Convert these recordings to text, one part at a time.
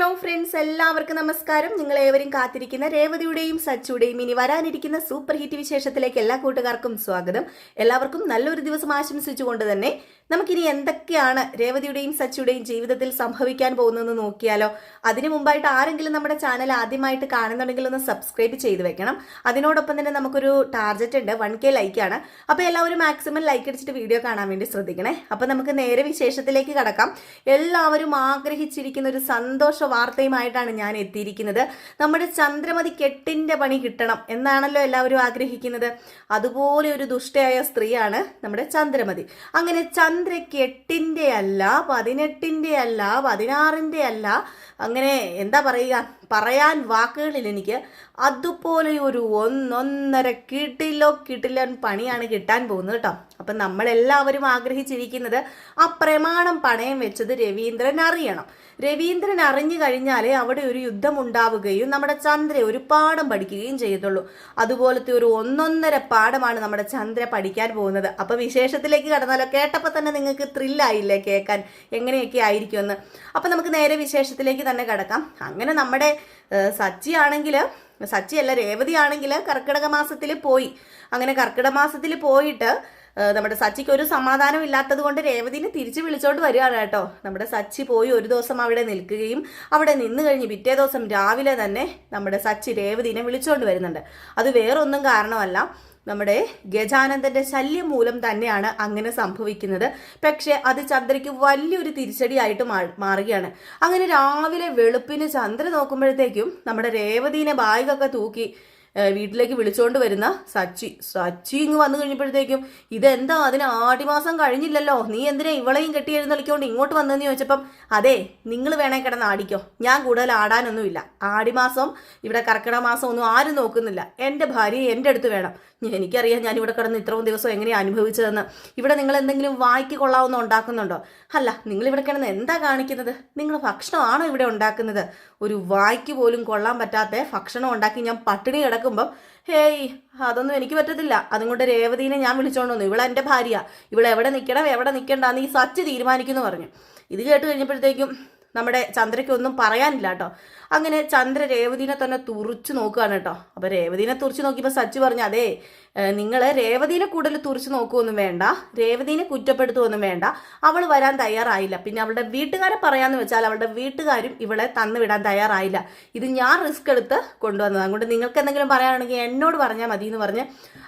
Hello friends എല്ലാവർക്കും നമസ്കാരം. നിങ്ങൾ ഏവരും കാത്തിരിക്കുന്ന രേവതിയുടെയും സച്ചുടെയും ഇനി വരാനിരിക്കുന്ന സൂപ്പർ ഹിറ്റ് വിശേഷത്തിലേക്ക് എല്ലാ കൂട്ടുകാർക്കും സ്വാഗതം. എല്ലാവർക്കും നല്ലൊരു ദിവസം ആശംസിച്ചുകൊണ്ട് തന്നെ നമുക്കിനി എന്തൊക്കെയാണ് രേവതിയുടെയും സച്ചുടെയും ജീവിതത്തിൽ സംഭവിക്കാൻ പോകുന്നതെന്ന് നോക്കിയാലോ? അതിനു മുമ്പായിട്ട് ആരെങ്കിലും നമ്മുടെ ചാനൽ ആദ്യമായിട്ട് കാണുന്നുണ്ടെങ്കിൽ ഒന്ന് സബ്സ്ക്രൈബ് ചെയ്ത് വെക്കണം. അതിനോടൊപ്പം തന്നെ നമുക്കൊരു ടാർജറ്റ് ഉണ്ട് വൺ കെ ലൈക്കാണ് അപ്പോൾ എല്ലാവരും മാക്സിമം ലൈക്ക് അടിച്ചിട്ട് വീഡിയോ കാണാൻ വേണ്ടി ശ്രദ്ധിക്കണേ. അപ്പോൾ നമുക്ക് നേരെ വിശേഷത്തിലേക്ക് കടക്കാം. എല്ലാവരും ആഗ്രഹിച്ചിരിക്കുന്ന ഒരു സന്തോഷ വാർത്തയുമായിട്ടാണ് ഞാൻ എത്തിയിരിക്കുന്നത്. നമ്മുടെ ചന്ദ്രമതി കെട്ടിന്റെ പണി കിട്ടണം എന്നാണല്ലോ എല്ലാവരും ആഗ്രഹിക്കുന്നത്. അതുപോലെ ഒരു ദുഷ്ടയായ സ്ത്രീയാണ് നമ്മുടെ ചന്ദ്രമതി. അങ്ങനെ ചന്ദ്ര കെട്ടിന്റെ അല്ല പതിനെട്ടിന്റെ അല്ല പതിനാറിന്റെ അല്ല അങ്ങനെ എന്താ പറയുക? പറയാൻ വാക്കുകളിൽ എനിക്ക് അതുപോലെ ഒരു ഒന്നൊന്നര കിട്ടിലോ കിട്ടില്ലൻ പണിയാണ് കിട്ടാൻ പോകുന്നത് കേട്ടോ. അപ്പം നമ്മളെല്ലാവരും ആഗ്രഹിച്ചിരിക്കുന്നത് ആ പ്രമാണം പണയം വെച്ചത് രവീന്ദ്രൻ അറിയണം. രവീന്ദ്രൻ അറിഞ്ഞു കഴിഞ്ഞാലേ അവിടെ ഒരു യുദ്ധം ഉണ്ടാവുകയും നമ്മുടെ ചന്ദ്ര ഒരു പാഠം പഠിക്കുകയും ചെയ്യത്തുള്ളൂ. അതുപോലത്തെ ഒരു ഒന്നൊന്നര പാഠമാണ് നമ്മുടെ ചന്ദ്ര പഠിക്കാൻ പോകുന്നത്. അപ്പോൾ വിശേഷത്തിലേക്ക് കടന്നാലോ? കേട്ടപ്പോൾ തന്നെ നിങ്ങൾക്ക് ത്രില്ലായില്ലേ കേൾക്കാൻ? എങ്ങനെയൊക്കെ ആയിരിക്കുമെന്ന്. അപ്പം നമുക്ക് നേരെ വിശേഷത്തിലേക്ക് തന്നെ കടക്കാം. അങ്ങനെ നമ്മുടെ സച്ചി ആണെങ്കിൽ സച്ചി അല്ല രേവതി ആണെങ്കിൽ കർക്കിടക മാസത്തിൽ പോയി. അങ്ങനെ കർക്കിടക മാസത്തിൽ പോയിട്ട് നമ്മുടെ സച്ചിക്ക് ഒരു സമാധാനം ഇല്ലാത്തത് കൊണ്ട് രേവതിനെ തിരിച്ചു വിളിച്ചോണ്ട് വരികയാണ് കേട്ടോ. നമ്മുടെ സച്ചി പോയി ഒരു ദിവസം അവിടെ നിൽക്കുകയും അവിടെ നിന്ന് കഴിഞ്ഞ് പിറ്റേ ദിവസം രാവിലെ തന്നെ നമ്മുടെ സച്ചി രേവതിനെ വിളിച്ചോണ്ട് വരുന്നുണ്ട്. അത് വേറൊന്നും കാരണമല്ല. നമ്മുടെ ഗജാനന്ദന്റെ ശല്യം മൂലം തന്നെയാണ് അങ്ങനെ സംഭവിക്കുന്നത്. പക്ഷെ അത് ചന്ദ്രയ്ക്ക് വലിയൊരു തിരിച്ചടിയായിട്ട് മാറുകയാണ്. അങ്ങനെ രാവിലെ വെളുപ്പിന് ചന്ദ്ര നോക്കുമ്പോഴത്തേക്കും നമ്മുടെ രേവതീനെ ബാഗൊക്കെ തൂക്കി വീട്ടിലേക്ക് വിളിച്ചുകൊണ്ട് വരുന്ന സച്ചി. സച്ചി ഇങ്ങ് വന്നു കഴിഞ്ഞപ്പോഴത്തേക്കും ഇതെന്താ? അതിന് ആടിമാസം കഴിഞ്ഞില്ലല്ലോ. നീ എന്തിനാ ഇവളെയും കെട്ടി എഴുന്നള്ളിക്കൊണ്ട് ഇങ്ങോട്ട് വന്നെന്ന് ചോദിച്ചപ്പം അതെ നിങ്ങൾ വേണേ കിടന്ന് ആടിക്കോ. ഞാൻ കൂടുതൽ ആടാനൊന്നുമില്ല. ആടിമാസം ഇവിടെ കർക്കിടക മാസം ഒന്നും ആരും നോക്കുന്നില്ല. എന്റെ ഭാര്യ എന്റെ അടുത്ത് വേണം. എനിക്കറിയാം ഞാൻ ഇവിടെ കിടന്ന് ഇത്രയും ദിവസം എങ്ങനെയാണ് അനുഭവിച്ചതെന്ന്. ഇവിടെ നിങ്ങൾ എന്തെങ്കിലും വായിക്ക് കൊള്ളാവുന്ന ഉണ്ടാക്കുന്നുണ്ടോ? അല്ല നിങ്ങൾ ഇവിടെ കിടന്ന് എന്താ കാണിക്കുന്നത്? നിങ്ങൾ ഭക്ഷണമാണോ ഇവിടെ ഉണ്ടാക്കുന്നത്? ഒരു വായിക്ക് പോലും കൊള്ളാൻ പറ്റാത്ത ഭക്ഷണം ഉണ്ടാക്കി ഞാൻ പട്ടിണി കിടക്കുമ്പം ഹേയ് അതൊന്നും എനിക്ക് പറ്റത്തില്ല. അതുകൊണ്ട് രേവതീനെ ഞാൻ വിളിച്ചോണ്ട് വന്നു. ഇവിടെ എന്റെ ഭാര്യ. എവിടെ നിൽക്കണം എവിടെ നിൽക്കണ്ടെന്ന് ഈ സച്ച് തീരുമാനിക്കുന്നു പറഞ്ഞു. ഇത് കേട്ട് കഴിഞ്ഞപ്പോഴത്തേക്കും നമ്മുടെ ചന്ദ്രയ്ക്ക് ഒന്നും പറയാനില്ല കേട്ടോ. അങ്ങനെ ചന്ദ്ര രേവതിനെ തന്നെ തുറിച്ച് നോക്കുകയാണ് കേട്ടോ. അപ്പൊ രേവതിനെ തുറിച്ച് നോക്കിയപ്പോൾ സച്ചു പറഞ്ഞു അതെ നിങ്ങൾ രേവതിനെ കൂടുതൽ തുറിച്ച് നോക്കുകയൊന്നും വേണ്ട. രേവതിനെ കുറ്റപ്പെടുത്തുകയൊന്നും വേണ്ട. അവൾ വരാൻ തയ്യാറായില്ല. പിന്നെ അവളുടെ വീട്ടുകാരെ പറയാന്ന് വെച്ചാൽ അവളുടെ വീട്ടുകാരും ഇവളെ തന്നു വിടാൻ തയ്യാറായില്ല. ഇത് ഞാൻ റിസ്ക് എടുത്ത് കൊണ്ടുവന്നത്. അതുകൊണ്ട് നിങ്ങൾക്ക് എന്തെങ്കിലും പറയാനാണെങ്കിൽ എന്നോട് പറഞ്ഞാൽ മതി എന്ന് പറഞ്ഞ്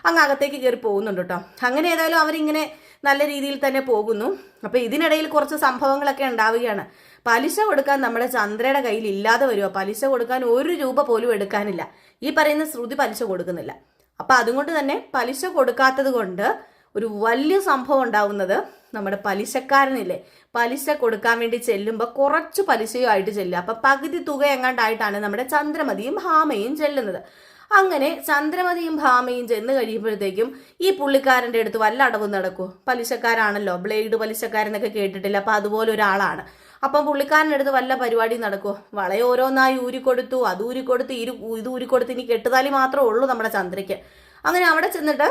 അങ്ങ് അകത്തേക്ക് കയറി പോകുന്നുണ്ട് കേട്ടോ. അങ്ങനെ ഏതായാലും അവരിങ്ങനെ നല്ല രീതിയിൽ തന്നെ പോകുന്നു. അപ്പൊ ഇതിനിടയിൽ കുറച്ച് സംഭവങ്ങളൊക്കെ ഉണ്ടാവുകയാണ്. പലിശ കൊടുക്കാൻ നമ്മുടെ ചന്ദ്രയുടെ കയ്യിൽ ഇല്ലാതെ വരുമോ പലിശ കൊടുക്കാൻ ഒരു രൂപ പോലും എടുക്കാനില്ല. ഈ പറയുന്ന ശ്രുതി പലിശ കൊടുക്കുന്നില്ല. അപ്പൊ അതുകൊണ്ട് തന്നെ പലിശ കൊടുക്കാത്തത് കൊണ്ട് ഒരു വലിയ സംഭവം ഉണ്ടാവുന്നത് നമ്മുടെ പലിശക്കാരനില്ലേ. പലിശ കൊടുക്കാൻ വേണ്ടി ചെല്ലുമ്പോൾ കുറച്ച് പലിശയുമായിട്ട് ചെല്ലുക. അപ്പൊ പകുതി തുക എങ്ങാണ്ടായിട്ടാണ് നമ്മുടെ ചന്ദ്രമതിയും ഭാമയും ചെല്ലുന്നത്. അങ്ങനെ ചന്ദ്രമതിയും ഭാമയും ചെന്ന് കഴിയുമ്പോഴത്തേക്കും ഈ പുള്ളിക്കാരന്റെ അടുത്ത് വല്ല അടവും നടക്കൂ. പലിശക്കാരാണല്ലോ. ബ്ലേഡ് പലിശക്കാരെന്നൊക്കെ കേട്ടിട്ടില്ല. അപ്പൊ അതുപോലെ ഒരാളാണ്. അപ്പം പുള്ളിക്കാരനടുത്ത് വല്ല പരിപാടി നടക്കുമോ വളയെ ഓരോന്നായി ഊരിക്കൊടുത്തു അത് ഊരിക്കൊടുത്ത് ഇരു ഇത് ഊരിക്കൊടുത്ത് ഇനി കെട്ടുതാലി മാത്രമേ ഉള്ളൂ നമ്മുടെ ചന്ദ്രയ്ക്ക്. അങ്ങനെ അവിടെ ചെന്നിട്ട്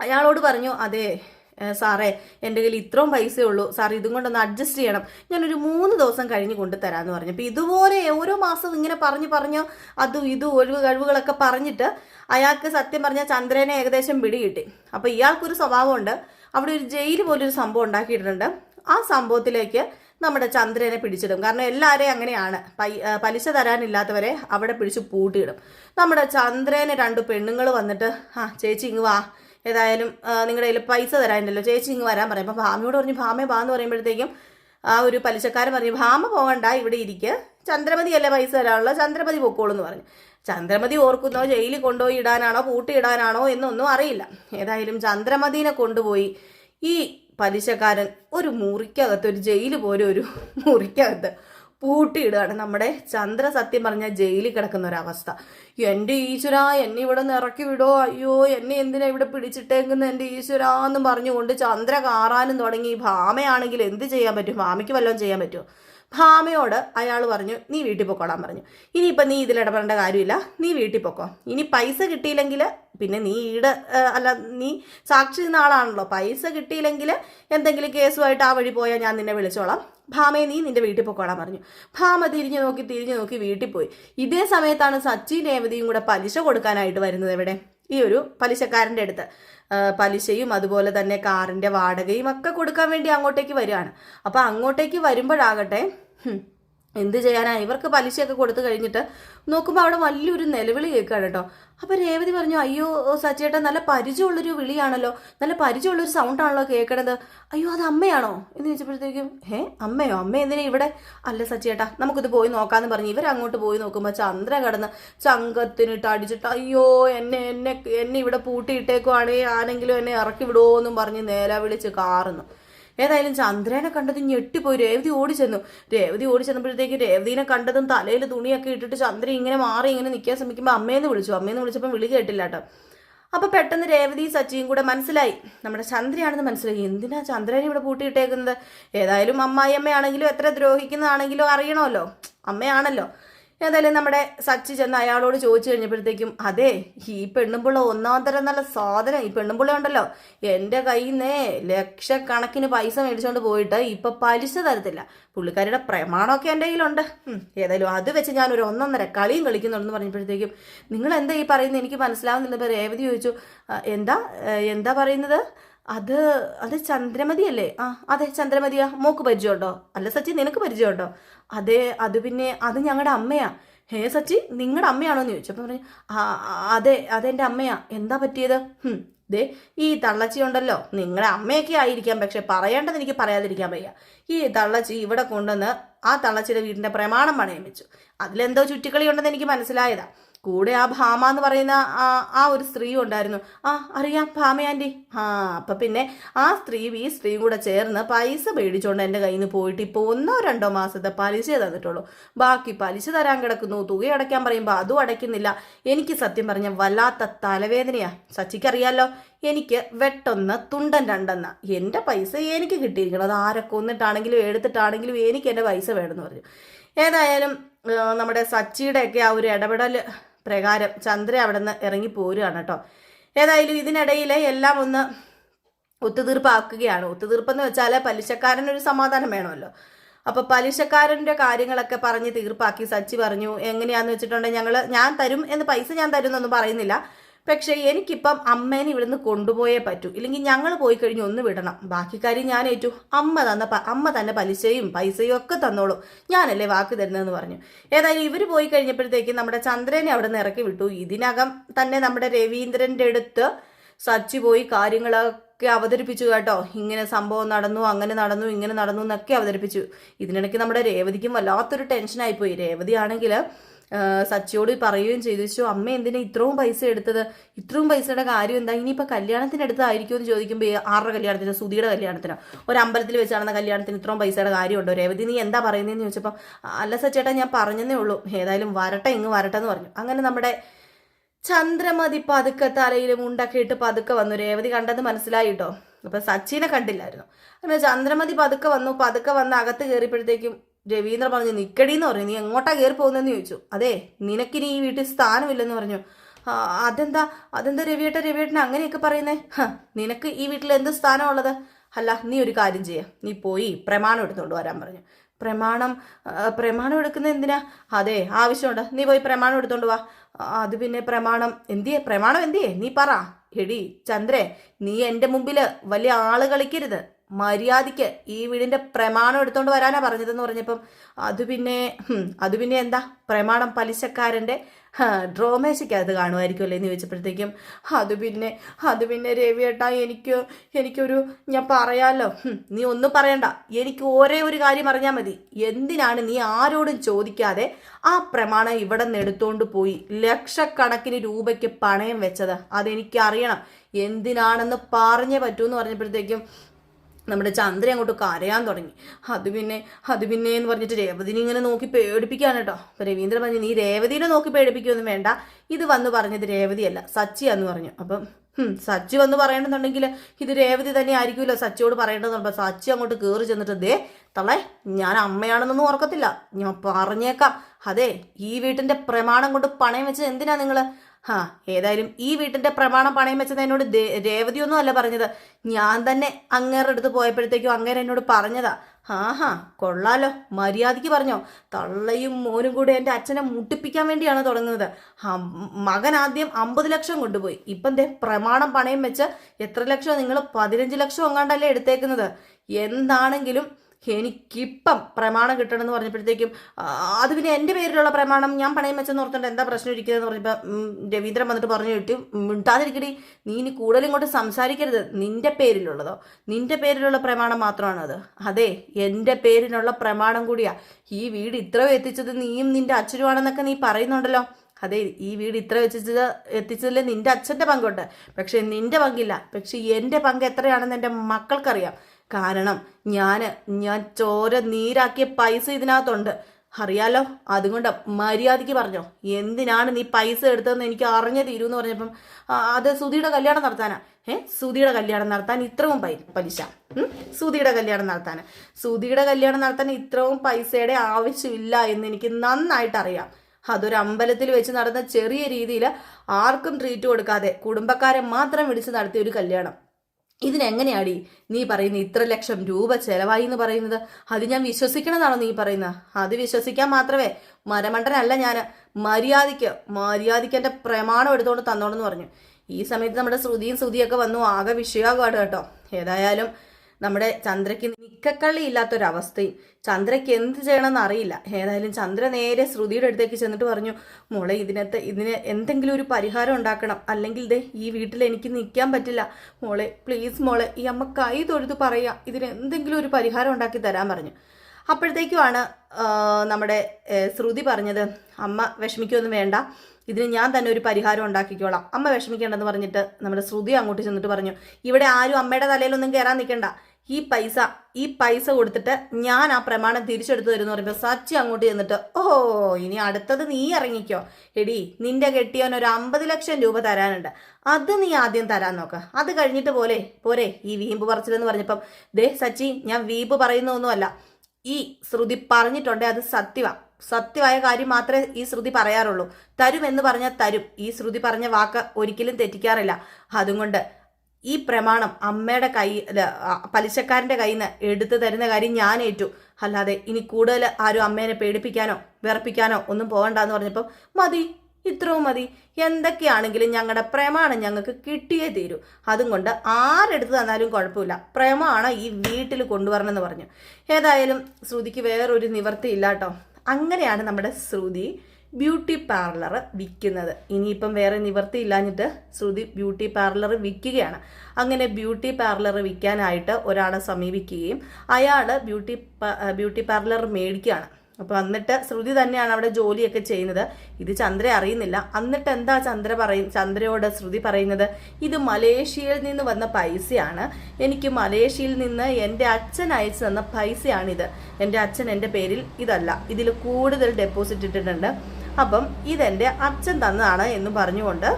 അയാളോട് പറഞ്ഞു അതെ സാറേ എന്റെ കയ്യിൽ ഇത്രയും പൈസയേ ഉള്ളൂ. സാർ ഇതും കൊണ്ടൊന്ന് അഡ്ജസ്റ്റ് ചെയ്യണം. ഞാനൊരു മൂന്ന് ദിവസം കഴിഞ്ഞ് കൊണ്ടുതരാമെന്ന് പറഞ്ഞു. അപ്പോൾ ഇതുപോലെ ഓരോ മാസം ഇങ്ങനെ പറഞ്ഞ് പറഞ്ഞ് അതും ഇതും ഒഴിവ് കഴിവുകളൊക്കെ പറഞ്ഞിട്ട് അയാൾക്ക് സത്യം പറഞ്ഞാൽ ചന്ദ്രനെ ഏകദേശം പിടികിട്ടി. അപ്പോൾ ഇയാൾക്കൊരു സ്വഭാവമുണ്ട്. അവിടെ ഒരു ജയിൽ പോലൊരു സംഭവം ഉണ്ടാക്കിയിട്ടുണ്ട്. ആ സംഭവത്തിലേക്ക് നമ്മുടെ ചന്ദ്രനെ പിടിച്ചിടും. കാരണം എല്ലാവരെയും അങ്ങനെയാണ്. പലിശ തരാനില്ലാത്തവരെ അവിടെ പിടിച്ച് പൂട്ടിയിടും. നമ്മുടെ ചന്ദ്രനെ രണ്ട് പെണ്ണുങ്ങൾ വന്നിട്ട് ആ ചേച്ചി ഇങ്ങ് വാ. ഏതായാലും നിങ്ങളുടെ കയ്യിൽ പൈസ തരാനുണ്ടല്ലോ ചേച്ചി ഇങ്ങ് വരാൻ പറയും. അപ്പം ഭാമയോട് പറഞ്ഞു ഭാമേ വാ എന്ന് പറയുമ്പോഴത്തേക്കും ആ ഒരു പലിശക്കാരൻ പറഞ്ഞു ഭാമ പോകണ്ട. ഇവിടെ ഇരിക്കുക ചന്ദ്രമതി അല്ലേ പൈസ തരാനുള്ള ചന്ദ്രമതി പൊക്കോളൂ എന്ന് പറഞ്ഞു. ചന്ദ്രമതി ഓർക്കുന്നോ ജയിലിൽ കൊണ്ടുപോയി ഇടാനാണോ? പൂട്ടിയിടാനാണോ? എന്നൊന്നും അറിയില്ല. ഏതായാലും ചന്ദ്രമതിനെ കൊണ്ടുപോയി ഈ പലിശക്കാരൻ ഒരു മുറിക്കകത്ത് ഒരു ജയിൽ പോലെ ഒരു മുറിക്കകത്ത് പൂട്ടിയിടുകയാണ്. നമ്മുടെ ചന്ദ്ര സത്യം പറഞ്ഞ ജയിലിൽ കിടക്കുന്ന ഒരവസ്ഥ. എന്റെ ഈശ്വര എന്നെ ഇവിടെ നിന്ന് ഇറക്കി വിടോ. അയ്യോ എന്നെ എന്തിനാ ഇവിടെ പിടിച്ചിട്ടേക്കുന്ന എന്റെ ഈശ്വര എന്ന് പറഞ്ഞുകൊണ്ട് ചന്ദ്ര കാറാനും തുടങ്ങി. ഭാമയാണെങ്കിൽ എന്ത് ചെയ്യാൻ പറ്റും? ഭാമയ്ക്ക് വല്ലതും ചെയ്യാൻ പറ്റുമോ? ഭാമയോട് അയാൾ പറഞ്ഞു നീ വീട്ടിൽ പൊക്കോളാൻ പറഞ്ഞു. ഇനിയിപ്പം നീ ഇതിൽ ഇടപെടേണ്ട കാര്യമില്ല. നീ വീട്ടിൽ പൊക്കോ. ഇനി പൈസ കിട്ടിയില്ലെങ്കിൽ പിന്നെ നീ ഈട് അല്ല നീ സാക്ഷി നിന്ന ആളാണല്ലോ. പൈസ കിട്ടിയില്ലെങ്കിൽ എന്തെങ്കിലും കേസുമായിട്ട് ആ വഴി പോയാൽ ഞാൻ നിന്നെ വിളിച്ചോളാം. ഭാമയെ നീ നിന്റെ വീട്ടിൽ പൊക്കോളാൻ പറഞ്ഞു. ഭാമ തിരിഞ്ഞു നോക്കി തിരിഞ്ഞു നോക്കി വീട്ടിൽ പോയി. ഇതേ സമയത്താണ് സച്ചി രേവതിയും കൂടെ പലിശ കൊടുക്കാനായിട്ട് വരുന്നത് എവിടെ? ഈ ഒരു പലിശക്കാരന്റെ അടുത്ത്. പലിശയും അതുപോലെ തന്നെ കാറിന്റെ വാടകയും ഒക്കെ കൊടുക്കാൻ വേണ്ടി അങ്ങോട്ടേക്ക് വരികയാണ്. അപ്പോൾ അങ്ങോട്ടേക്ക് വരുമ്പോഴാകട്ടെ എന്ത് ചെയ്യാനാ? ഇവർക്ക് പലിശയൊക്കെ കൊടുത്തു കഴിഞ്ഞിട്ട് നോക്കുമ്പോൾ അവിടെ വലിയൊരു നിലവിളി കേൾക്കുകയാണ് കേട്ടോ. അപ്പോൾ രേവതി പറഞ്ഞു അയ്യോ സച്ചേട്ടാ നല്ല പരിചയമുള്ളൊരു വിളിയാണല്ലോ. നല്ല പരിചയമുള്ളൊരു സൗണ്ടാണല്ലോ കേൾക്കണത്. അയ്യോ അത് അമ്മയാണോ? എന്ന് ചോദിച്ചപ്പോഴത്തേക്കും ഏ അമ്മയോ? അമ്മ എന്തിനാ ഇവിടെ? അല്ല സച്ചേട്ടാ നമുക്കിത് പോയി നോക്കാന്ന് പറഞ്ഞ്. ഇവരങ്ങോട്ട് പോയി നോക്കുമ്പോൾ ചന്ദ്ര കടന്ന് ചങ്കത്തിനിട്ട് അടിച്ചിട്ട് അയ്യോ എന്നെ എന്നെ എന്നെ ഇവിടെ പൂട്ടിയിട്ടേക്കുവാണേ. ആരെങ്കിലും എന്നെ ഇറക്കി വിടുമോ എന്നും പറഞ്ഞ് നേരെ വിളിച്ച് കാറുന്നു. ഏതായാലും ചന്ദ്രനെ കണ്ടത് ഞെട്ടിപ്പോയി. രേവതി ഓടി ചെന്നു. രേവതി ഓടി ചെന്നപ്പോഴത്തേക്ക് രേവതിനെ കണ്ടതും തലയിൽ തുണിയൊക്കെ ഇട്ടിട്ട് ചന്ദ്ര ഇങ്ങനെ മാറി ഇങ്ങനെ നിൽക്കാൻ ശ്രമിക്കുമ്പോൾ അമ്മേന്ന് വിളിച്ചു. അമ്മേന്ന് വിളിച്ചപ്പോൾ വിളി കേട്ടില്ല കേട്ടോ. അപ്പൊ പെട്ടെന്ന് രേവതി സച്ചിയും കൂടെ മനസ്സിലായി. നമ്മുടെ ചന്ദ്രയാണെന്ന് മനസ്സിലായി. എന്തിനാ ചന്ദ്രനെ ഇവിടെ പൂട്ടിയിട്ടേക്കുന്നത്? ഏതായാലും അമ്മായിയമ്മയാണെങ്കിലും എത്ര ദ്രോഹിക്കുന്നതാണെങ്കിലും അറിയണമല്ലോ. അമ്മയാണല്ലോ. ഏതായാലും നമ്മുടെ സച്ചി ചെന്ന് അയാളോട് ചോദിച്ചു കഴിഞ്ഞപ്പോഴത്തേക്കും അതെ ഈ പെണ്ണുമ്പിള്ള ഒന്നാം തരം നല്ല സാധനം. ഈ പെണ്ണുമ്പിള്ള ഉണ്ടല്ലോ. എന്റെ കയ്യിൽ നിന്നേ ലക്ഷക്കണക്കിന് പൈസ മേടിച്ചുകൊണ്ട് പോയിട്ട് ഇപ്പൊ പലിശ തരത്തില്ല. പുള്ളിക്കാരിയുടെ പ്രമാണമൊക്കെ എന്റെ കയ്യിലുണ്ട്. ഏതായാലും അത് വെച്ച് ഞാൻ ഒരു ഒന്നൊന്നര കളിയും കളിക്കുന്നുണ്ടെന്ന് പറഞ്ഞപ്പോഴത്തേക്കും നിങ്ങൾ എന്താ ഈ പറയുന്നത്? എനിക്ക് മനസ്സിലാവുന്നില്ല. ഇപ്പൊ രേവതി ചോദിച്ചു എന്താ എന്താ പറയുന്നത്? അത് അത് ചന്ദ്രമതിയല്ലേ? ആ അതെ ചന്ദ്രമതിയാ. മോക്ക് പരിചയമുണ്ടോ? അല്ല സച്ചി നിനക്ക് പരിചയമുണ്ടോ? അതെ അത് പിന്നെ അത് ഞങ്ങളുടെ അമ്മയാ. ഹേ സച്ചി നിങ്ങളുടെ അമ്മയാണോ എന്ന് ചോദിച്ചപ്പോൾ പറഞ്ഞു അതെ അതെന്റെ അമ്മയാ. എന്താ പറ്റിയത്? ദേ ഈ തള്ളച്ചി ഉണ്ടല്ലോ. നിങ്ങളുടെ അമ്മയൊക്കെ ആയിരിക്കാം പക്ഷെ പറയേണ്ടത് എനിക്ക് പറയാതിരിക്കാൻ വയ്യ. ഈ തള്ളച്ചി ഇവിടെ കൊണ്ടുവന്ന് ആ തള്ളച്ചിയുടെ വീടിന്റെ പ്രമാണം പണയം വെച്ചു. അതിലെന്തോ ചുറ്റിക്കളി ഉണ്ടെന്ന് എനിക്ക് മനസ്സിലായതാ. കൂടെ ആ ഭാമ എന്ന് പറയുന്ന ആ ആ ഒരു സ്ത്രീ ഉണ്ടായിരുന്നു. ആ അറിയാം ഭാമ ആന്റി ആ അപ്പം പിന്നെ ആ സ്ത്രീ ഈ സ്ത്രീയും കൂടെ ചേർന്ന് പൈസ മേടിച്ചുകൊണ്ട് എന്റെ കയ്യിൽ നിന്ന് പോയിട്ട് ഇപ്പോൾ ഒന്നോ രണ്ടോ മാസത്തെ പലിശ തന്നിട്ടുള്ളൂ. ബാക്കി പലിശ തരാൻ കിടക്കുന്നു തുക അടയ്ക്കാൻ പറയുമ്പോൾ അതും അടയ്ക്കുന്നില്ല. എനിക്ക് സത്യം പറഞ്ഞ വല്ലാത്ത തലവേദനയാ. സച്ചിക്കറിയാലോ? എനിക്ക് വെട്ടൊന്ന് തുണ്ടൻ രണ്ടെന്ന. എന്റെ പൈസ എനിക്ക് കിട്ടിയിരിക്കണം. അത് ആരെ കൊന്നിട്ടാണെങ്കിലും എടുത്തിട്ടാണെങ്കിലും എനിക്ക് എന്റെ പൈസ വേണമെന്ന് പറഞ്ഞു. ഏതായാലും നമ്മുടെ സച്ചിയുടെയൊക്കെ ആ ഒരു ഇടപെടൽ പ്രകാരം ചന്ദ്ര അവിടെ നിന്ന് ഇറങ്ങി പോരുകയാണ് കേട്ടോ. ഏതായാലും ഇതിനിടയിൽ എല്ലാം ഒന്ന് ഒത്തുതീർപ്പാക്കുകയാണ്. ഒത്തുതീർപ്പെന്ന് വെച്ചാൽ പലിശക്കാരനൊരു സമാധാനം വേണമല്ലോ. അപ്പോൾ പലിശക്കാരന്റെ കാര്യങ്ങളൊക്കെ പറഞ്ഞ് തീർപ്പാക്കി സച്ചി പറഞ്ഞു എങ്ങനെയാന്ന് വെച്ചിട്ടുണ്ടെങ്കിൽ ഞങ്ങൾ ഞാൻ തരും എന്ന് പൈസ ഞാൻ തരും എന്നൊന്നും പറയുന്നില്ല. പക്ഷേ എനിക്കിപ്പം അമ്മേനെ ഇവിടുന്ന് കൊണ്ടുപോയേ പറ്റൂ. ഇല്ലെങ്കിൽ ഞങ്ങൾ പോയി കഴിഞ്ഞ് ഒന്ന് വിടണം. ബാക്കി കാര്യം ഞാൻ ഏറ്റു അമ്മ തന്ന അമ്മ തന്നെ പലിശയും പൈസയും ഒക്കെ തന്നോളൂ. ഞാനല്ലേ വാക്ക് തരുന്നതെന്ന് പറഞ്ഞു. ഏതായാലും ഇവർ പോയി കഴിഞ്ഞപ്പോഴത്തേക്കും നമ്മുടെ ചന്ദ്രനെ അവിടെ നിന്ന് ഇറക്കി വിട്ടു. ഇതിനകം തന്നെ നമ്മുടെ രവീന്ദ്രന്റെ അടുത്ത് സച്ചി പോയി കാര്യങ്ങളൊക്കെ അവതരിപ്പിച്ചു കേട്ടോ. ഇങ്ങനെ സംഭവം നടന്നു അങ്ങനെ നടന്നു ഇങ്ങനെ നടന്നു എന്നൊക്കെ അവതരിപ്പിച്ചു. ഇതിനിടയ്ക്ക് നമ്മുടെ രേവതിക്കും വല്ലാത്തൊരു ടെൻഷനായിപ്പോയി രേവതി ആണെങ്കിൽ സച്ചിയോട് പറയുകയും ചെയ്തു. വെച്ചു അമ്മ എന്തിനാ ഇത്രയും പൈസ എടുത്തത്? ഇത്രയും പൈസയുടെ കാര്യം എന്താ? ഇനിയിപ്പോൾ കല്യാണത്തിന് എടുത്തതായിരിക്കും എന്ന് ചോദിക്കുമ്പോൾ ആരുടെ കല്യാണത്തിന്? സുധിയുടെ കല്യാണത്തിന്? ഒരു അമ്പലത്തിൽ വെച്ച് നടന്ന കല്യാണത്തിന് ഇത്രയും പൈസയുടെ കാര്യമുണ്ടോ? രേവതി നീ എന്താ പറയുന്നതെന്ന് ചോദിച്ചപ്പോൾ അല്ല സച്ചേട്ടാ ഞാൻ പറഞ്ഞതേ ഉള്ളൂ. ഏതായാലും വരട്ടെ ഇങ്ങ് വരട്ടെ എന്ന് പറഞ്ഞു. അങ്ങനെ നമ്മുടെ ചന്ദ്രമതി പതുക്കെ തലയിൽ മുണ്ടൊക്കെ ഇട്ട് പതുക്കെ വന്നു. രേവതി കണ്ടത് മനസ്സിലായി കേട്ടോ അപ്പൊ സച്ചിനെ കണ്ടില്ലായിരുന്നു. അങ്ങനെ ചന്ദ്രമതി പതുക്കെ വന്നു. പതുക്കെ വന്ന് അകത്ത് കയറിയപ്പോഴത്തേക്കും രവീന്ദ്ര പറഞ്ഞു നിക്കടിന്ന് പറഞ്ഞു നീ എങ്ങോട്ടാ കയറി പോകുന്നതെന്ന് ചോദിച്ചു. അതെ നിനക്കിനി ഈ വീട്ടിൽ സ്ഥാനമില്ലെന്ന് പറഞ്ഞു. അതെന്താ അതെന്താ രവിയേട്ട രവിയേട്ടൻ അങ്ങനെയൊക്കെ പറയുന്നേ? നിനക്ക് ഈ വീട്ടിൽ എന്ത് സ്ഥാനമുള്ളത്? അല്ല നീ ഒരു കാര്യം ചെയ്യാം. നീ പോയി പ്രമാണം എടുത്തുകൊണ്ട് വരാൻ പറഞ്ഞു. പ്രമാണം പ്രമാണം എടുക്കുന്ന എന്തിനാ? അതെ ആവശ്യമുണ്ട്. നീ പോയി പ്രമാണം എടുത്തോണ്ട് വാ. അത് പിന്നെ പ്രമാണം എന്തിയെ? പ്രമാണം എന്തിയെ? നീ പറ. എടി ചന്ദ്രേ നീ എന്റെ മുമ്പിൽ വലിയ ആൾ കളിക്കരുത്. മര്യാദയ്ക്ക് ഈ വീടിന്റെ പ്രമാണം എടുത്തുകൊണ്ട് വരാനാ പറഞ്ഞതെന്ന് പറഞ്ഞപ്പം അത് പിന്നെ അത് പിന്നെ എന്താ? പ്രമാണം പലിശക്കാരന്റെ അത് ഡ്രോമേശയ്ക്കകത്ത് കാണുമായിരിക്കുമല്ലേ എന്ന് ചോദിച്ചപ്പോഴത്തേക്കും അത് പിന്നെ അത് പിന്നെ രവിയേട്ടാ എനിക്ക് എനിക്കൊരു ഞാൻ പറയാലോ നീ ഒന്നും പറയണ്ട. എനിക്ക് ഒരേ ഒരു കാര്യം അറിഞ്ഞാൽ മതി. എന്തിനാണ് നീ ആരോടും ചോദിക്കാതെ ആ പ്രമാണം ഇവിടെ നിന്ന് എടുത്തോണ്ട് പോയി ലക്ഷക്കണക്കിന് രൂപയ്ക്ക് പണയം വെച്ചത്? അതെനിക്ക് അറിയണം എന്തിനാണെന്ന് പറഞ്ഞേ പറ്റൂ എന്ന് പറഞ്ഞപ്പോഴത്തേക്കും നമ്മുടെ ചന്ദ്രൻ അങ്ങോട്ട് കരയാൻ തുടങ്ങി. അത് പിന്നെ അത് പിന്നെ എന്ന് പറഞ്ഞിട്ട് രേവതിനെ ഇങ്ങനെ നോക്കി പേടിപ്പിക്കാൻ കേട്ടോ. അപ്പൊ രവീന്ദ്രൻ പറഞ്ഞു നീ രേവതിനെ നോക്കി പേടിപ്പിക്കുകയൊന്നും വേണ്ട. ഇത് വന്ന് പറഞ്ഞത് രേവതിയല്ല സച്ചിയാന്ന് പറഞ്ഞു. അപ്പം സച്ചി വന്ന് പറയണമെന്നുണ്ടെങ്കിൽ ഇത് രേവതി തന്നെ ആയിരിക്കുമല്ലോ സച്ചിയോട് പറയേണ്ടതെന്ന്. സച്ചി അങ്ങോട്ട് കയറി ചെന്നിട്ട് ദേ തളെ ഞാൻ അമ്മയാണെന്നൊന്നും ഓർക്കത്തില്ല. ഞാൻ പറഞ്ഞേക്കാം. അതെ ഈ വീട്ടിന്റെ പ്രമാണം കൊണ്ട് പണയം വെച്ച് എന്തിനാ നിങ്ങൾ? ഹാ ഏതായാലും ഈ വീട്ടിന്റെ പ്രമാണം പണയം വെച്ചത് എന്നോട് രേവതിയൊന്നും അല്ല പറഞ്ഞത്. ഞാൻ തന്നെ അങ്ങേറെ അടുത്ത് പോയപ്പോഴത്തേക്കും അങ്ങേരെ എന്നോട് പറഞ്ഞതാ. ഹാ കൊള്ളാലോ മര്യാദയ്ക്ക് പറഞ്ഞോ. തള്ളയും മോനും കൂടെ എന്റെ അച്ഛനെ മുട്ടിപ്പിക്കാൻ വേണ്ടിയാണ് തുടങ്ങുന്നത്. മകൻ ആദ്യം അമ്പത് ലക്ഷം കൊണ്ടുപോയി. ഇപ്പം ദേ പ്രമാണം പണയം വെച്ച് എത്ര ലക്ഷം നിങ്ങൾ പതിനഞ്ച് ലക്ഷം എങ്ങാണ്ടല്ലേ എടുത്തേക്കുന്നത്. എന്താണെങ്കിലും എനിക്കിപ്പം പ്രമാണം കിട്ടണം എന്ന് പറഞ്ഞപ്പോഴത്തേക്കും അത് പിന്നെ എന്റെ പേരിലുള്ള പ്രമാണം. ഞാൻ പണയം വെച്ചെന്ന് ഓർത്തിട്ട് എന്താ പ്രശ്നം ഇരിക്കുന്നതെന്ന് പറഞ്ഞപ്പോൾ രവീന്ദ്രൻ വന്നിട്ട് പറഞ്ഞു കിട്ടി മിണ്ടാതിരിക്കടി. നീ ഇനി കൂടുതൽ ഇങ്ങോട്ട് സംസാരിക്കരുത്. നിന്റെ പേരിലുള്ളതോ? നിന്റെ പേരിലുള്ള പ്രമാണം മാത്രമാണ് അത് അതെ എന്റെ പേരിനുള്ള പ്രമാണം കൂടിയാ. ഈ വീട് ഇത്രയും എത്തിച്ചത് നീയും നിന്റെ അച്ഛനുമാണെന്നൊക്കെ നീ പറയുന്നുണ്ടല്ലോ. അതെ ഈ വീട് ഇത്ര വെച്ചത് എത്തിച്ചതിൽ നിന്റെ അച്ഛന്റെ പങ്കുണ്ട്. പക്ഷെ നിന്റെ പങ്കില്ല. പക്ഷെ എന്റെ പങ്ക് എത്രയാണെന്ന് എന്റെ മക്കൾക്കറിയാം. കാരണം ഞാൻ ഞാൻ ചോര നീരാക്കിയ പൈസ ഇതിനകത്തുണ്ട്. അറിയാലോ? അതുകൊണ്ട് മര്യാദയ്ക്ക് പറഞ്ഞോ. എന്തിനാണ് നീ പൈസ എടുത്തതെന്ന് എനിക്ക് അറിഞ്ഞേ തീരൂ എന്ന് പറഞ്ഞപ്പം അത് സുധിയുടെ കല്യാണം നടത്താനാ. ഏ? സുധിയുടെ കല്യാണം നടത്താൻ ഇത്രയും പൈ പലിശ? സുധിയുടെ കല്യാണം നടത്താൻ. സുധിയുടെ കല്യാണം നടത്താൻ ഇത്രയും പൈസയുടെ ആവശ്യമില്ല എന്ന് എനിക്ക് നന്നായിട്ട് അറിയാം. അതൊരു അമ്പലത്തിൽ വെച്ച് നടന്ന ചെറിയ രീതിയിൽ ആർക്കും ട്രീറ്റ് കൊടുക്കാതെ കുടുംബക്കാരെ മാത്രം വിളിച്ച് നടത്തിയ ഒരു കല്യാണം. ഇതിനെങ്ങനെയാടി നീ പറയുന്ന ഇത്ര ലക്ഷം രൂപ ചെലവായി എന്ന് പറയുന്നത്? അത് ഞാൻ വിശ്വസിക്കണതാണോ നീ പറയുന്നത് അത് വിശ്വസിക്കാൻ മാത്രമേ മരമണ്ടനല്ല ഞാൻ. മര്യാദയ്ക്ക് മര്യാദയ്ക്ക് എന്റെ പ്രമാണം എടുത്തുകൊണ്ട് തന്നോണെന്ന് പറഞ്ഞു. ഈ സമയത്ത് നമ്മുടെ ശ്രുതിയും ശ്രുതിയൊക്കെ വന്നു. ആകെ വിഷയമാകുവാണ് കേട്ടോ. ഏതായാലും നമ്മുടെ ചന്ദ്രയ്ക്ക് നിക്കക്കള്ളി ഇല്ലാത്തൊരവസ്ഥയും. ചന്ദ്രയ്ക്ക് എന്ത് ചെയ്യണമെന്ന് അറിയില്ല. ഏതായാലും ചന്ദ്ര നേരെ ശ്രുതിയുടെ അടുത്തേക്ക് ചെന്നിട്ട് പറഞ്ഞു മോളെ ഇതിനകത്ത് ഇതിന് എന്തെങ്കിലും ഒരു പരിഹാരം ഉണ്ടാക്കണം. അല്ലെങ്കിൽ ദേ ഈ വീട്ടിൽ എനിക്ക് നിൽക്കാൻ പറ്റില്ല. മോളെ പ്ലീസ് മോളെ ഈ അമ്മ കൈ തൊഴുത് പറയുക. ഇതിന് എന്തെങ്കിലും ഒരു പരിഹാരം ഉണ്ടാക്കി തരാൻ പറഞ്ഞു. അപ്പോഴത്തേക്കുമാണ് നമ്മുടെ ശ്രുതി പറഞ്ഞത് അമ്മ വിഷമിക്കൊന്നും വേണ്ട. ഇതിന് ഞാൻ തന്നെ ഒരു പരിഹാരം ഉണ്ടാക്കിക്കോളാം. അമ്മ വിഷമിക്കേണ്ടെന്ന് പറഞ്ഞിട്ട് നമ്മുടെ ശ്രുതി അങ്ങോട്ട് ചെന്നിട്ട് പറഞ്ഞു ഇവിടെ ആരും അമ്മയുടെ തലയിലൊന്നും കയറാൻ നിൽക്കണ്ട. ഈ പൈസ ഈ പൈസ കൊടുത്തിട്ട് ഞാൻ ആ പ്രമാണം തിരിച്ചെടുത്തു തരുമെന്ന് പറയുമ്പോൾ സച്ചി അങ്ങോട്ട് ചെന്നിട്ട് ഓ ഇനി അടുത്തത് നീ ഇറങ്ങിക്കോ. എടി നിന്റെ കെട്ടിയവൻ ഒരു അമ്പത് ലക്ഷം രൂപ തരാനുണ്ട്. അത് നീ ആദ്യം തരാൻ നോക്ക. അത് കഴിഞ്ഞിട്ട് പോലെ പോരെ ഈ വീമ്പ് പറച്ചിലെന്ന് പറഞ്ഞപ്പം ദേ സച്ചി ഞാൻ വീമ്പ് പറയുന്നൊന്നുമല്ല ഈ ശ്രുതി പറഞ്ഞിട്ടുണ്ട് അത് സത്യമാണ് സത്യമായ കാര്യം മാത്രമേ ഈ ശ്രുതി പറയാറുള്ളൂ. തരും എന്ന് പറഞ്ഞാൽ തരും. ഈ ശ്രുതി പറഞ്ഞ വാക്ക് ഒരിക്കലും തെറ്റിക്കാറില്ല. അതുകൊണ്ട് ഈ പ്രമാണം അമ്മയുടെ കൈ പലിശക്കാരന്റെ കയ്യിൽ നിന്ന് എടുത്തു തരുന്ന കാര്യം ഞാൻ ഏറ്റു. അല്ലാതെ ഇനി കൂടുതൽ ആരും അമ്മേനെ പേടിപ്പിക്കാനോ വിറപ്പിക്കാനോ ഒന്നും പോകണ്ട എന്ന് പറഞ്ഞപ്പോൾ മതി ഇത്രയും മതി. എന്തൊക്കെയാണെങ്കിലും ഞങ്ങളുടെ പ്രമാണം ഞങ്ങൾക്ക് കിട്ടിയേ തീരൂ. അതും കൊണ്ട് ആരെടുത്ത് തന്നാലും കുഴപ്പമില്ല. പ്രമാണം ഈ വീട്ടിൽ കൊണ്ടുവരണമെന്ന് പറഞ്ഞു. ഏതായാലും ശ്രുതിക്ക് വേറൊരു നിവർത്തി ഇല്ലാട്ടോ. അങ്ങനെയാണ് നമ്മുടെ ശ്രുതി. ബ്യൂട്ടി പാർലർ വിൽക്കുന്നത്. ഇനിയിപ്പം വേറെ നിവർത്തി ഇല്ലാഞ്ഞിട്ട് ശ്രുതി ബ്യൂട്ടി പാർലർ വിൽക്കുകയാണ്. അങ്ങനെ ബ്യൂട്ടി പാർലർ വിൽക്കാനായിട്ട് ഒരാളെ സമീപിക്കുകയും അയാൾ ബ്യൂട്ടി ബ്യൂട്ടി പാർലർ മേടിക്കുകയാണ്. അപ്പോൾ എന്നിട്ട് ശ്രുതി തന്നെയാണ് അവിടെ ജോലിയൊക്കെ ചെയ്യുന്നത്. ഇത് ചന്ദ്ര അറിയുന്നില്ല. എന്നിട്ട് എന്താ ചന്ദ്ര പറയും ചന്ദ്രയോട് ശ്രുതി പറയുന്നത്? ഇത് മലേഷ്യയിൽ നിന്ന് വന്ന പൈസയാണ്. എനിക്ക് മലേഷ്യയിൽ നിന്ന് എന്റെ അച്ഛൻ അയച്ചു തന്ന പൈസയാണിത്. എന്റെ അച്ഛൻ എന്റെ പേരിൽ ഇതല്ല. ഇതിൽ കൂടുതൽ ഡെപ്പോസിറ്റ് ഇട്ടിട്ടുണ്ട്. അപ്പം ഇതെന്റെ അച്ഛൻ തന്നതാണ് എന്ന് പറഞ്ഞുകൊണ്ട്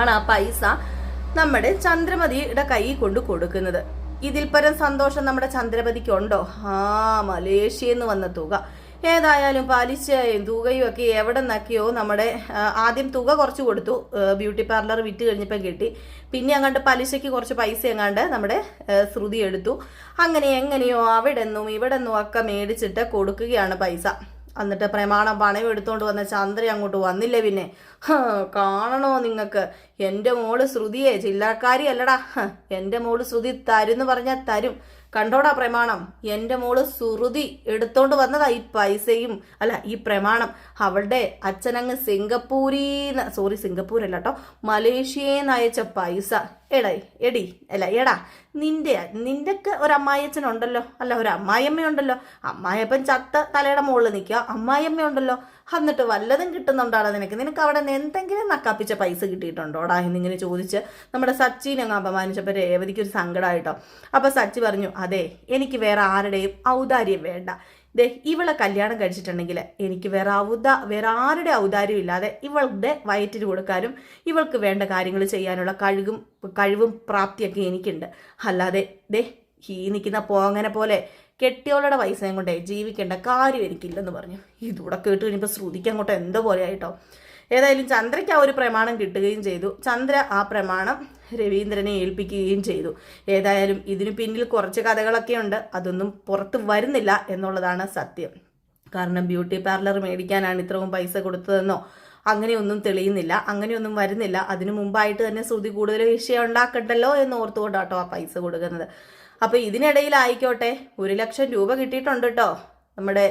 ആണ് ആ പൈസ നമ്മുടെ ചന്ദ്രമതിയുടെ കൈ കൊണ്ട് കൊടുക്കുന്നത്. ഇതിൽ പരം സന്തോഷം നമ്മുടെ ചന്ദ്രമതിക്കുണ്ടോ? ആ മലേഷ്യയിൽ നിന്ന് വന്ന തുക. ഏതായാലും പലിശയും തുകയും ഒക്കെ എവിടെ നിന്നൊക്കെയോ നമ്മുടെ ആദ്യം തുക കുറച്ച് കൊടുത്തു. ബ്യൂട്ടി പാർലർ വിറ്റ് കഴിഞ്ഞപ്പം കിട്ടി. പിന്നെ അങ്ങാണ്ട് പലിശയ്ക്ക് കുറച്ച് പൈസ എങ്ങാണ്ട് നമ്മുടെ ശ്രുതി എടുത്തു. അങ്ങനെ എങ്ങനെയോ അവിടെ നിന്നും ഇവിടെ നിന്നും ഒക്കെ മേടിച്ചിട്ട് കൊടുക്കുകയാണ് പൈസ. എന്നിട്ട് പ്രമാണം പണയം എടുത്തുകൊണ്ട് വന്ന ചന്ദ്രൻ അങ്ങോട്ട് വന്നില്ല പിന്നെ? കാണണോ നിങ്ങൾക്ക് എന്റെ മോൾ ശ്രുതിയെ ജില്ലക്കാരി അല്ലടാ. എന്റെ മോൾ ശ്രുതി തരുന്ന് പറഞ്ഞാൽ തരും. കണ്ടോടാ പ്രമാണം? എന്റെ മോൾ ശ്രുതി എടുത്തോണ്ട് വന്നതാ ഈ പൈസയും അല്ല ഈ പ്രമാണം. അവളുടെ അച്ഛനങ്ങ് സിംഗപ്പൂരി സോറി സിംഗപ്പൂരല്ല കേട്ടോ മലേഷ്യയിൽ നിന്ന് അയച്ച പൈസ. എടൈ എടി അല്ല എടാ നിന്റെ നിന്റെയൊക്കെ ഒരു അമ്മായിയച്ഛനുണ്ടല്ലോ അല്ല ഒരു അമ്മായിയമ്മയുണ്ടല്ലോ അമ്മായിയപ്പൻ ചത്ത തലയുടെ മുകളിൽ നിൽക്കുക. അമ്മായിയമ്മയുണ്ടല്ലോ. എന്നിട്ട് വല്ലതും കിട്ടുന്നുണ്ടാടാ നിനക്ക്? നിനക്ക് അവിടെ നിന്ന് എന്തെങ്കിലും നക്കാപ്പിച്ച പൈസ കിട്ടിയിട്ടുണ്ടോടാ? എന്നിങ്ങനെ ചോദിച്ച് നമ്മുടെ സച്ചിനെ അങ്ങ് അപമാനിച്ചപ്പോൾ രേവതിക്ക് ഒരു സങ്കടമായിട്ടോ അപ്പോൾ സച്ചി പറഞ്ഞു അതെ എനിക്ക് വേറെ ആരുടെയും ഔദാര്യം വേണ്ട. ദേ ഇവളെ കല്യാണം കഴിച്ചിട്ടുണ്ടെങ്കിൽ എനിക്ക് വേറെ ഔദ വേറെ ആരുടെ ഔദാര്യം ഇല്ലാതെ ഇവളുടെ വയറ്റിന് കൊടുക്കാനും ഇവൾക്ക് വേണ്ട കാര്യങ്ങൾ ചെയ്യാനുള്ള കഴിവും കഴിവും പ്രാപ്തിയൊക്കെ എനിക്കുണ്ട്. അല്ലാതെ ദേ ഈ നിൽക്കുന്ന പോങ്ങനെ പോലെ കെട്ടിയോളുടെ പൈസയും കൊണ്ടേ ജീവിക്കേണ്ട കാര്യം എനിക്കില്ലെന്ന് പറഞ്ഞു. ഇതൂടെ കേട്ട് കഴിഞ്ഞപ്പോൾ ശ്രുതിക്ക് അങ്ങോട്ട് എന്തോ പോലെയായിട്ടോ ഏതായാലും ചന്ദ്രയ്ക്ക് ആ ഒരു പ്രമാണം കിട്ടുകയും ചെയ്തു. ചന്ദ്ര ആ പ്രമാണം രവീന്ദ്രനെ ഏൽപ്പിക്കുകയും ചെയ്തു. ഏതായാലും ഇതിനു പിന്നിൽ കുറച്ച് കഥകളൊക്കെ ഉണ്ട്. അതൊന്നും പുറത്ത് വരുന്നില്ല എന്നുള്ളതാണ് സത്യം. കാരണം ബ്യൂട്ടി പാർലർ മേടിക്കാനാണ് ഇത്രയും പൈസ കൊടുത്തതെന്നോ അങ്ങനെയൊന്നും തെളിയുന്നില്ല. അങ്ങനെയൊന്നും വരുന്നില്ല. അതിനു മുമ്പായിട്ട് തന്നെ ശ്രുതി കൂടുതൽ വിഷയം ഉണ്ടാക്കണ്ടല്ലോ എന്ന് ഓർത്തുകൊണ്ടാട്ടോ ആ പൈസ കൊടുക്കുന്നത്. അപ്പോൾ ഇതിനിടയിലായിക്കോട്ടെ ഒരു ലക്ഷം രൂപ കിട്ടിയിട്ടുണ്ട് കേട്ടോ നമ്മുടെ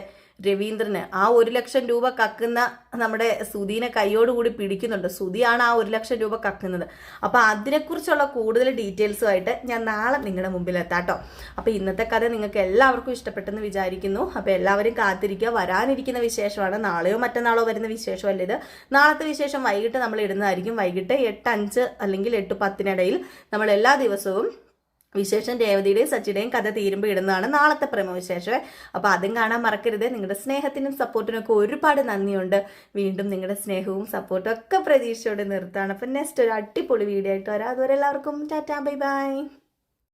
രവീന്ദ്രന്. ആ ഒരു ലക്ഷം രൂപ കക്കുന്ന നമ്മുടെ സുധീനെ കൈയോടുകൂടി പിടിക്കുന്നുണ്ട്. സുധിയാണ് ആ ഒരു ലക്ഷം രൂപ കക്കുന്നത്. അപ്പോൾ അതിനെക്കുറിച്ചുള്ള കൂടുതൽ ഡീറ്റെയിൽസുമായിട്ട് ഞാൻ നാളെ നിങ്ങളുടെ മുമ്പിൽ എത്താട്ടോ അപ്പോൾ ഇന്നത്തെ കഥ നിങ്ങൾക്ക് എല്ലാവർക്കും ഇഷ്ടപ്പെട്ടെന്ന് വിചാരിക്കുന്നു. അപ്പോൾ എല്ലാവരും കാത്തിരിക്കുക. വരാനിരിക്കുന്ന വിശേഷമാണ്. നാളെയോ മറ്റന്നാളോ വരുന്ന വിശേഷമല്ല ഇത്. നാളത്തെ വിശേഷം വൈകിട്ട് നമ്മൾ ഇടുന്നതായിരിക്കും. വൈകിട്ട് എട്ട് അഞ്ച് അല്ലെങ്കിൽ എട്ട് പത്തിനിടയിൽ നമ്മൾ എല്ലാ ദിവസവും വിശേഷം രേവതിയുടെയും സച്ചിയുടെയും കഥ തീരുമ്പോൾ ഇടുന്നതാണ് നാളത്തെ പ്രമോ വിശേഷം. അപ്പോൾ അതും കാണാൻ മറക്കരുത്. നിങ്ങളുടെ സ്നേഹത്തിനും സപ്പോർട്ടിനും ഒക്കെ ഒരുപാട് നന്ദിയുണ്ട്. വീണ്ടും നിങ്ങളുടെ സ്നേഹവും സപ്പോർട്ടും ഒക്കെ പ്രതീക്ഷയോടെ നിർത്താണ് അപ്പം നെക്സ്റ്റ് ഒരു അടിപൊളി വീഡിയോ ആയിട്ട് വരാം. അതുവരെ എല്ലാവർക്കും ടാറ്റാ ബൈ ബൈ.